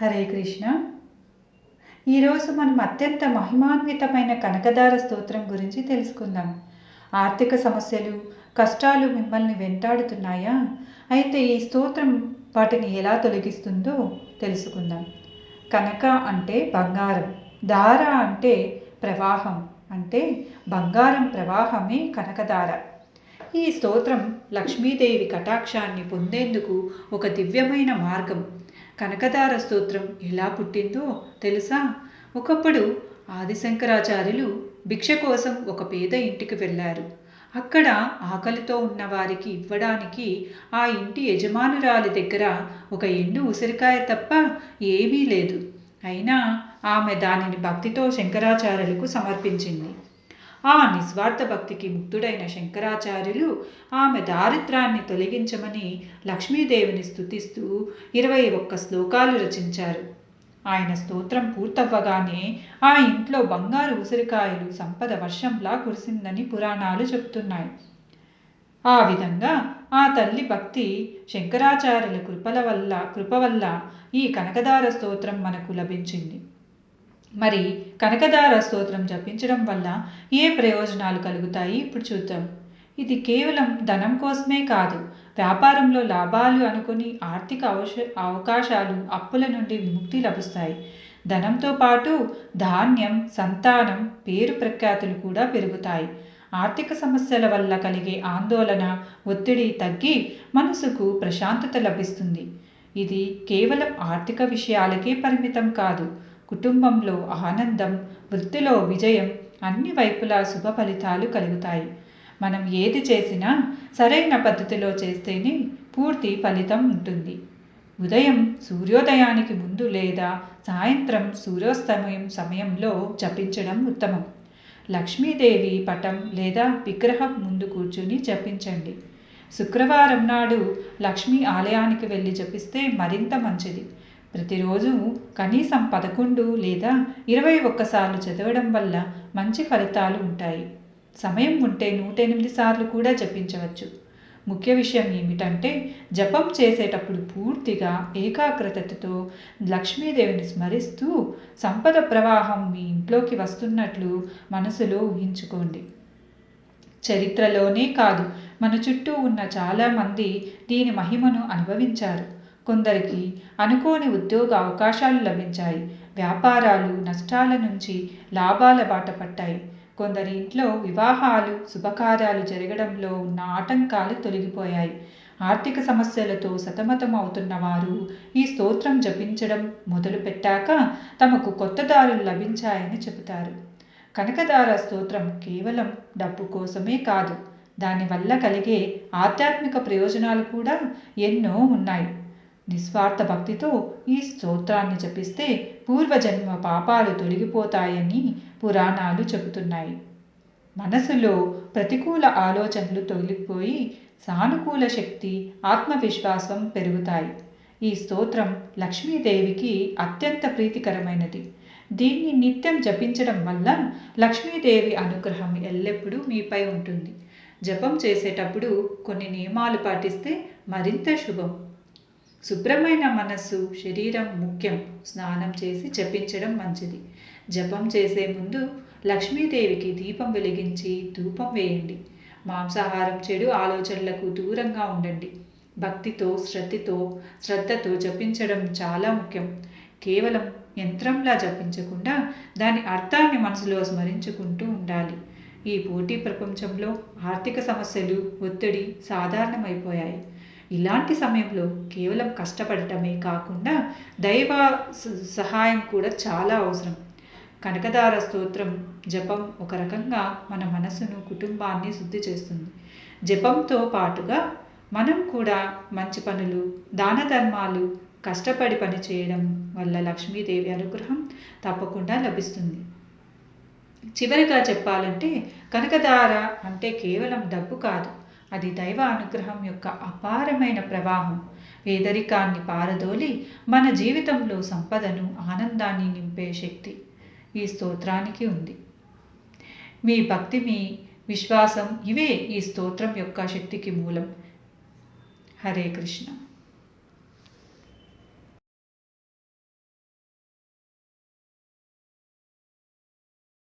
హరే కృష్ణ. ఈరోజు మనం అత్యంత మహిమాన్వితమైన కనకదార స్తోత్రం గురించి తెలుసుకుందాం. ఆర్థిక సమస్యలు కష్టాలు మిమ్మల్ని వెంటాడుతున్నాయా? అయితే ఈ స్తోత్రం వాటిని ఎలా తొలగిస్తుందో తెలుసుకుందాం. కనక అంటే బంగారం దార అంటే ప్రవాహం అంటే బంగారం ప్రవాహమే కనకదార ఈ స్తోత్రం లక్ష్మీదేవి కటాక్షాన్ని పొందేందుకు ఒక దివ్యమైన మార్గం. కనకదార స్తోత్రం ఎలా పుట్టిందో తెలుసా? ఒకప్పుడు ఆదిశంకరాచార్యులు భిక్ష కోసం ఒక పేద ఇంటికి వెళ్ళారు. అక్కడ ఆకలితో ఉన్న వారికి ఇవ్వడానికి ఆ ఇంటి యజమానురాలి దగ్గర ఒక ఎండు ఉసిరికాయ తప్ప ఏమీ లేదు. అయినా ఆమె దానిని భక్తితో శంకరాచార్యులకు సమర్పించింది. ఆ నిస్వార్థ భక్తికి ముక్తుడైన శంకరాచార్యులు ఆమె దారిద్రాన్ని తొలగించమని లక్ష్మీదేవిని స్తుతిస్తూ ఇరవై ఒక్క శ్లోకాలు రచించారు. ఆయన స్తోత్రం పూర్తవ్వగానే ఆ ఇంట్లో బంగారు ఉసిరికాయలు సంపద వర్షంలా కురిసిందని పురాణాలు చెప్తున్నాయి ఆ విధంగా ఆ తల్లి భక్తి శంకరాచార్యుల కృపల వల్ల కృప వల్ల ఈ కనకదార స్తోత్రం మనకు లభించింది. మరి కనకదార స్తోత్రం జపించడం వల్ల ఏ ప్రయోజనాలు కలుగుతాయి? ఇప్పుడు చూద్దాం. ఇది కేవలం ధనం కోసమే కాదు వ్యాపారంలో లాభాలు అనుకుని ఆర్థిక అవశ అవకాశాలు అప్పుల నుండి విముక్తి లభిస్తాయి. ధనంతో పాటు ధాన్యం సంతానం పేరు ప్రఖ్యాతులు కూడా పెరుగుతాయి. ఆర్థిక సమస్యల వల్ల కలిగే ఆందోళన ఒత్తిడి తగ్గి మనసుకు ప్రశాంతత లభిస్తుంది. ఇది కేవలం ఆర్థిక విషయాలకే పరిమితం కాదు కుటుంబంలో ఆనందం వృత్తిలో విజయం అన్ని వైపులా శుభ ఫలితాలు కలుగుతాయి. మనం ఏది చేసినా సరైన పద్ధతిలో చేస్తేనే పూర్తి ఫలితం ఉంటుంది. ఉదయం సూర్యోదయానికి ముందు లేదా సాయంత్రం సూర్యోస్తమయం సమయంలో జపించడం ఉత్తమం. లక్ష్మీదేవి పటం లేదా విగ్రహం ముందు కూర్చుని జపించండి. శుక్రవారం నాడు లక్ష్మీ ఆలయానికి వెళ్ళి జపిస్తే మరింత మంచిది. ప్రతిరోజు కనీసం పదకొండు లేదా ఇరవై ఒక్కసార్లు చదవడం వల్ల మంచి ఫలితాలు ఉంటాయి. సమయం ఉంటే నూట ఎనిమిది సార్లు కూడా జపించవచ్చు. ముఖ్య విషయం ఏమిటంటే జపం చేసేటప్పుడు పూర్తిగా ఏకాగ్రతతో లక్ష్మీదేవిని స్మరిస్తూ సంపద ప్రవాహం మీ ఇంట్లోకి వస్తున్నట్లు మనసులో ఊహించుకోండి. చరిత్రలోనే కాదు మన చుట్టూ ఉన్న చాలామంది దీని మహిమను అనుభవించారు. కొందరికి అనుకోని ఉద్యోగ అవకాశాలు లభించాయి. వ్యాపారాలు నష్టాల నుంచి లాభాల బాట పట్టాయి. కొందరి ఇంట్లో వివాహాలు శుభకార్యాలు జరగడంలో ఉన్న ఆటంకాలు తొలగిపోయాయి. ఆర్థిక సమస్యలతో సతమతం అవుతున్న వారు ఈ స్తోత్రం జపించడం మొదలుపెట్టాక తమకు కొత్త దారులు లభించాయని చెబుతారు. కనకదార స్తోత్రం కేవలం డబ్బు కోసమే కాదు దానివల్ల కలిగే ఆధ్యాత్మిక ప్రయోజనాలు కూడా ఎన్నో ఉన్నాయి. నిస్వార్థ భక్తితో ఈ స్తోత్రాన్ని జపిస్తే పూర్వజన్మ పాపాలు తొలగిపోతాయని పురాణాలు చెబుతున్నాయి. మనసులో ప్రతికూల ఆలోచనలు తొలగిపోయి సానుకూల శక్తి ఆత్మవిశ్వాసం పెరుగుతాయి. ఈ స్తోత్రం లక్ష్మీదేవికి అత్యంత ప్రీతికరమైనది. దీన్ని నిత్యం జపించడం వల్ల లక్ష్మీదేవి అనుగ్రహం ఎల్లప్పుడూ మీపై ఉంటుంది. జపం చేసేటప్పుడు కొన్ని నియమాలు పాటిస్తే మరింత శుభం. శుభ్రమైన మనస్సు శరీరం ముఖ్యం. స్నానం చేసి జపించడం మంచిది. జపం చేసే ముందు లక్ష్మీదేవికి దీపం వెలిగించి ధూపం వేయండి. మాంసాహారం చెడు ఆలోచనలకు దూరంగా ఉండండి. భక్తితో శ్రద్ధతో శ్రద్ధతో జపించడం చాలా ముఖ్యం. కేవలం యంత్రంలా జపించకుండా దాని అర్థాన్ని మనసులో స్మరించుకుంటూ ఉండాలి. ఈ పోటీ ప్రపంచంలో ఆర్థిక సమస్యలు ఒత్తిడి సాధారణమైపోయాయి. ఇలాంటి సమయంలో కేవలం కష్టపడటమే కాకుండా దైవ సహాయం కూడా చాలా అవసరం. కనకదార స్తోత్రం జపం ఒక రకంగా మన మనసును కుటుంబాన్ని శుద్ధి చేస్తుంది. జపంతో పాటుగా మనం కూడా మంచి పనులు దాన ధర్మాలు కష్టపడి పని చేయడం వల్ల లక్ష్మీదేవి అనుగ్రహం తప్పకుండా లభిస్తుంది. చివరిగా చెప్పాలంటే కనకదార అంటే కేవలం డబ్బు కాదు. అది దైవ అనుగ్రహం యొక్క అపారమైన ప్రవాహం. పేదరికాన్ని పారదోలి మన జీవితంలో సంపదను ఆనందాన్ని నింపే శక్తి ఈ స్తోత్రానికి ఉంది. మీ భక్తి మీ విశ్వాసం ఇవే ఈ స్తోత్రం యొక్క శక్తికి మూలం. హరే కృష్ణ.